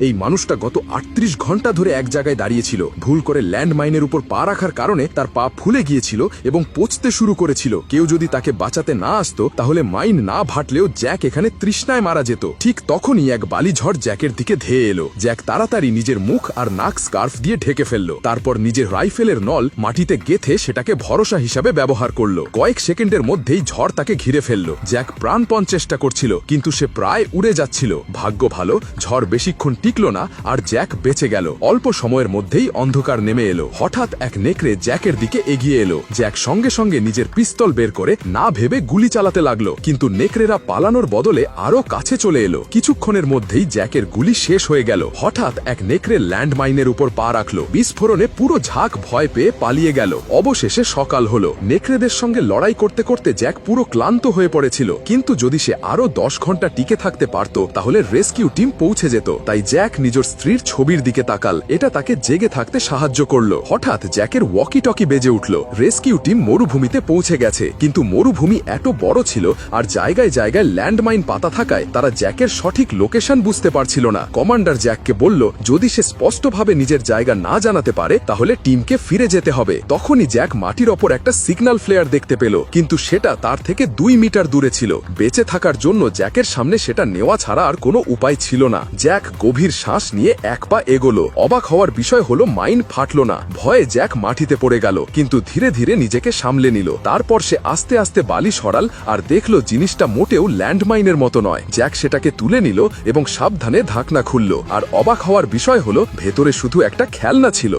এই মানুষটা গত আটত্রিশ ঘণ্টা ধরে এক জায়গায় দাঁড়িয়েছিল। ভুল করে ল্যান্ড মাইনের উপর পা রাখার কারণে তার পা ফুলে গিয়েছিল এবং পচতে শুরু করেছিল। কেউ যদি তাকে বাঁচাতে না আসতো, তাহলে মাইন না ভাটলেও জ্যাক এখানে তৃষ্ণায় মারা যেত। ঠিক তখনই এক বালিঝড় জ্যাকের দিকে ধেয়ে এলো। জ্যাক তাড়াতাড়ি নিজের মুখ আর নাক স্কার্ফ দিয়ে ঢেকে ফেলল। তারপর নিজের রাইফেলের নল মাটিতে গেথে সেটাকে ভরসা হিসাবে ব্যবহার করল। কয়েক সেকেন্ডের মধ্যেই ঝড় তাকে ঘিরে ফেলল। জ্যাক প্রাণপণ চেষ্টা করছিল, কিন্তু সে প্রায় উড়ে যাচ্ছিল। ভাগ্য ভালো, ঝড় বেশিক্ষণ টিকল না আর জ্যাক বেঁচে গেল। অল্প সময়ের মধ্যেই অন্ধকার নেমে এলো। হঠাৎ এক নেকড়ে জ্যাকের দিকে এগিয়ে এলো। জ্যাক সঙ্গে সঙ্গে নিজের পিস্তল বের করে না ভেবে গুলি চালাতে লাগল। কিন্তু নেকড়েরা পালানোর বদলে আরও কাছে চলে এলো। কিছুক্ষণের মধ্যেই জ্যাকের গুলি শেষ হয়ে গেল। হঠাৎ এক নেকড়ে ল্যান্ডমাইনের উপর পা রাখল। বিস্ফোরণে পুরো ঝাঁক ভয় পেয়ে পালিয়ে গেল। অবশেষে সকাল হলো। নেকড়েদের সঙ্গে লড়াই করতে করতে জ্যাক পুরো ক্লান্ত হয়ে পড়েছিল। কিন্তু যদি সে আরও দশ ঘণ্টা টিকে থাকতে পারত, তাহলে রেস্কিউ টিম পৌঁছে যেত। তাই জ্যাক নিজের স্ত্রীর ছবির দিকে তাকাল। এটা তাকে জেগে থাকতে সাহায্য করল। হঠাৎ জ্যাকের ওয়াকি টকি বেজে উঠল। রেস্কিউ টিম মরুভূমিতে পৌঁছে গেছে। কিন্তু মরুভূমি এত বড় ছিল আর জায়গায় জায়গায় ল্যান্ডমাইন পাতা থাকায় তারা জ্যাকের সঠিক লোকেশন বুঝতে পারছিল না। কমান্ডার জ্যাককে বলল, যদি সে স্পষ্টভাবে নিজের জায়গা না জানাতে পারে, তাহলে টিমকে ফিরে যেতে হবে। তখনই জ্যাক মাটির ওপর একটা সিগন্যাল ফ্লেয়ার দেখতে পেল। কিন্তু সেটা তার থেকে দুই মিটার দূরে ছিল। বেঁচে থাকার জন্য জ্যাকের সামনে সেটা নেওয়া ছাড়া আর কোনো উপায় ছিল না। জ্যাক গভীর শ্বাস নিয়ে এক পা এগোলো। অবাক হওয়ার বিষয় হলো মাইন ফাটলো না। ভয়ে জ্যাক মাটিতে পড়ে গেল, কিন্তু ধীরে ধীরে নিজেকে সামলে নিল। তারপর সে আস্তে আস্তে বালি সরাল আর দেখল, জিনিসটা মোটেও ল্যান্ডমাইনের মতো নয়। জ্যাক সেটাকে তুলে নিল এবং সাবধানে ঢাকনা খুলল। আর অবাক হওয়ার বিষয় হলো, ভেতরে শুধু একটা খেলনা ছিল।